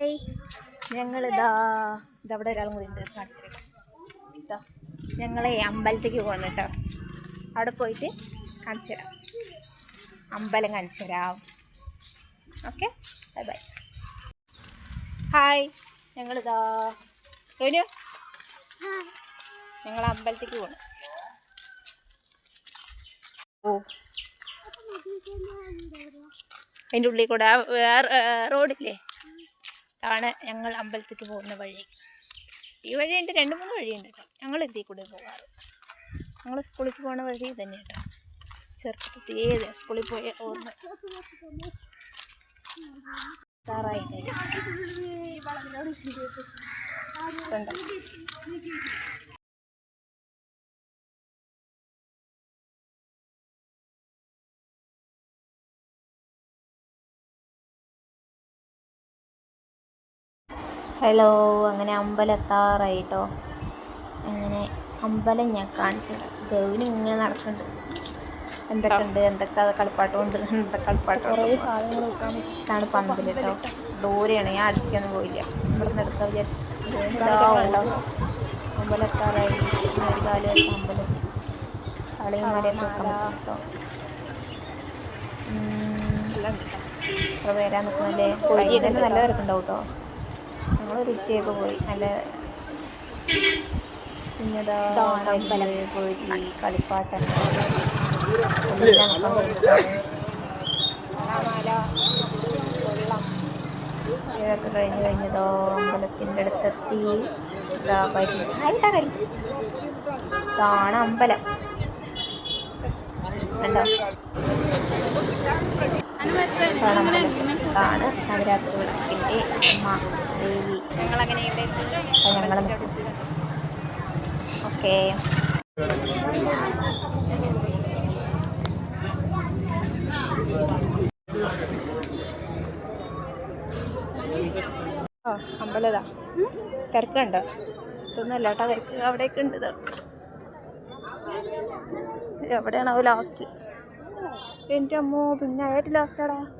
ഏയ് ഇതാ ഇതവിടെ ഒരാളും കൂടി ഉണ്ട്. കാണിച്ചു ഞങ്ങളെ അമ്പലത്തേക്ക് പോകുന്നു കേട്ടോ. അവിടെ പോയിട്ട് കാണിച്ചു തരാം അമ്പലം കാണിച്ചു തരാം ഓക്കെ? Bye bye. ഹായ്. ഞങ്ങളിതാ കഴിഞ്ഞു ഞങ്ങൾ അമ്പലത്തേക്ക് പോകണം ഓ. അതിന്റെ ഉള്ളിൽ കൂടെ വേറെ റോഡില്ലേ? അതാണ് ഞങ്ങൾ അമ്പലത്തേക്ക് പോകുന്ന വഴി. ഈ വഴി ഉണ്ട് രണ്ട് മൂന്ന് വഴിയുണ്ട് കേട്ടോ. ഞങ്ങൾ ഇതിൽ കൂടെ പോകാറ്. ഞങ്ങൾ സ്കൂളിൽ പോകുന്ന വഴി തന്നെ കേട്ടോ. ചെറുപ്പത്തിൽ ഏത് സ്കൂളിൽ പോയ ഓർമ്മ. താറായി കണ്ടോ? ഹലോ അങ്ങനെ അമ്പലം എത്താറായി കേട്ടോ അങ്ങനെ അമ്പലം ഞാൻ കാണിച്ചു ഗൗരി ഇങ്ങനെ നടക്കുന്നുണ്ട് എന്തൊക്കെ ഉണ്ട് എന്തൊക്കെ കളിപ്പാട്ടമുണ്ട്? എന്തൊക്കെ കളിപ്പാട്ടം സാധനങ്ങൾ വെക്കാൻ ഇതാണ് പന്തൽ കേട്ടോ ദൂരെയാണ്. ഞാൻ അടുത്തൊന്നും പോയില്ല. ഇവിടെ നിന്ന് എടുക്കാൻ വിചാരിച്ചു? അമ്പലം. എത്താറായി ഒരു കാൽ വെച്ച അമ്പലം കേട്ടോ. എത്ര പേരാ നിൽക്കുന്നല്ലേ കോഴിയൊക്കെ നല്ല തിരക്കുണ്ടാവും കേട്ടോ ഞങ്ങളൊരു ഉച്ചയൊക്കെ പോയി. നല്ല പിന്നെതാ പോയി. കളിപ്പാട്ടം. ഇതൊക്കെ കഴിഞ്ഞ് കഴിഞ്ഞതോ അമ്പലത്തിന്റെ അടുത്തെത്തി. കരി ഇതാണ് അമ്പലം. കണ്ടോ? ഇതാണ് നവരാത്രി വിളക്കിന്റെ അമ്മ ദേവി ഞങ്ങളങ്ങനെ ഓക്കെ. ആ അമ്പലതാ. തിരക്കുണ്ട്. ഇതൊന്നുമല്ല കേട്ടോ തിരക്ക്. അവിടെയൊക്കെ ഉണ്ട് ഇത്. എവിടെയാണാവോ ലാസ്റ്റ് എന്റെ അമ്മോ പിന്നെ ആയിട്ട് ഞങ്ങൾ കഴിച്ചു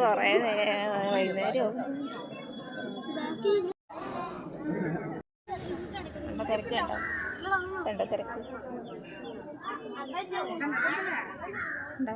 കുറേ നേരം വൈകുന്നേരം തിരക്ക് കണ്ടോ കണ്ടോ തിരക്ക് ഉണ്ടോ